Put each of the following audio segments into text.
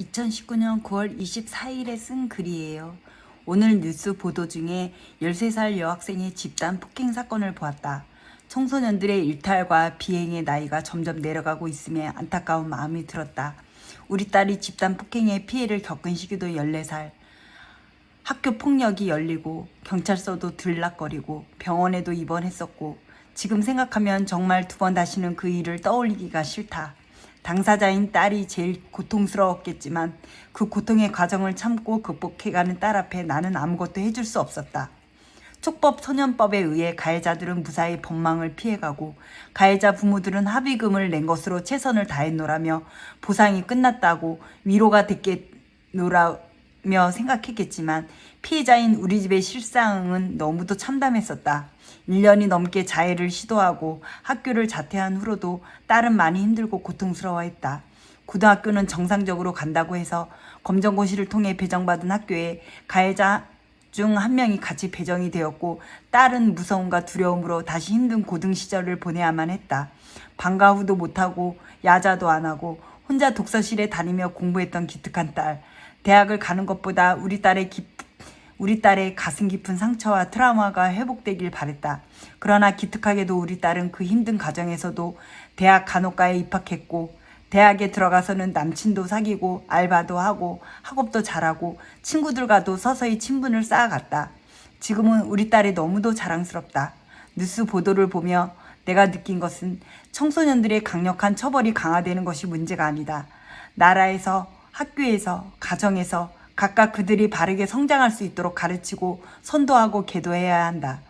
2019년 9월 24일에 쓴 글이에요. 오늘 뉴스 보도 중에 13살 여학생의 집단 폭행 사건을 보았다. 청소년들의 일탈과 비행의 나이가 점점 내려가고 있음에 안타까운 마음이 들었다. 우리 딸이 집단 폭행의 피해를 겪은 시기도 14살. 학교 폭력이 열리고 경찰서도 들락거리고 병원에도 입원했었고 지금 생각하면 정말 두 번 다시는 그 일을 떠올리기가 싫다. 당사자인 딸이 제일 고통스러웠겠지만 그 고통의 과정을 참고 극복해가는 딸 앞에 나는 아무것도 해줄 수 없었다. 촉법 소년법에 의해 가해자들은 무사히 법망을 피해가고 가해자 부모들은 합의금을 낸 것으로 최선을 다했노라며 보상이 끝났다고 위로가 됐겠노라 며 생각했겠지만 피해자인 우리 집의 실상은 너무도 참담했었다. 1년이 넘게 자해를 시도하고 학교를 자퇴한 후로도 딸은 많이 힘들고 고통스러워했다. 고등학교는 정상적으로 간다고 해서 검정고시를 통해 배정받은 학교에 가해자 중 한 명이 같이 배정이 되었고 딸은 무서움과 두려움으로 다시 힘든 고등 시절을 보내야만 했다. 방과 후도 못하고 야자도 안 하고 혼자 독서실에 다니며 공부했던 기특한 딸. 대학을 가는 것보다 우리 딸의 기, 우리 딸의 가슴 깊은 상처와 트라우마가 회복되길 바랬다. 그러나 기특하게도 우리 딸은 그 힘든 과정에서도 대학 간호과에 입학했고 대학에 들어가서는 남친도 사귀고 알바도 하고 학업도 잘하고 친구들과도 서서히 친분을 쌓아갔다. 지금은 우리 딸이 너무도 자랑스럽다. 뉴스 보도를 보며 내가 느낀 것은 청소년들의 강력한 처벌이 강화되는 것이 문제가 아니다. 나라에서, 학교에서, 가정에서 각각 그들이 바르게 성장할 수 있도록 가르치고 선도하고 계도해야 한다.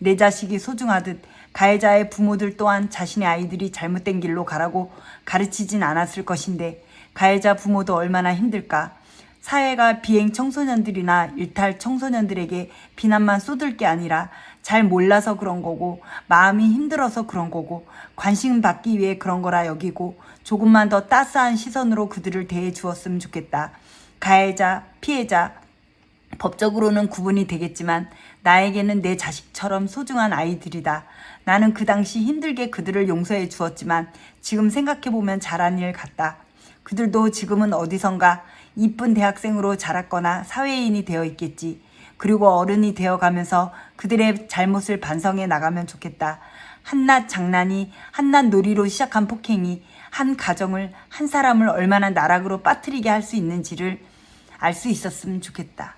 내 자식이 소중하듯 가해자의 부모들 또한 자신의 아이들이 잘못된 길로 가라고 가르치진 않았을 것인데 가해자 부모도 얼마나 힘들까. 사회가 비행 청소년들이나 일탈 청소년들에게 비난만 쏟을 게 아니라 잘 몰라서 그런 거고 마음이 힘들어서 그런 거고 관심 받기 위해 그런 거라 여기고 조금만 더 따스한 시선으로 그들을 대해 주었으면 좋겠다. 가해자, 피해자, 법적으로는 구분이 되겠지만 나에게는 내 자식처럼 소중한 아이들이다. 나는 그 당시 힘들게 그들을 용서해 주었지만 지금 생각해보면 잘한 일 같다. 그들도 지금은 어디선가 이쁜 대학생으로 자랐거나 사회인이 되어 있겠지. 그리고 어른이 되어 가면서 그들의 잘못을 반성해 나가면 좋겠다. 한낱 장난이 한낱 놀이로 시작한 폭행이 한 가정을 한 사람을 얼마나 나락으로 빠뜨리게 할 수 있는지를 알 수 있었으면 좋겠다.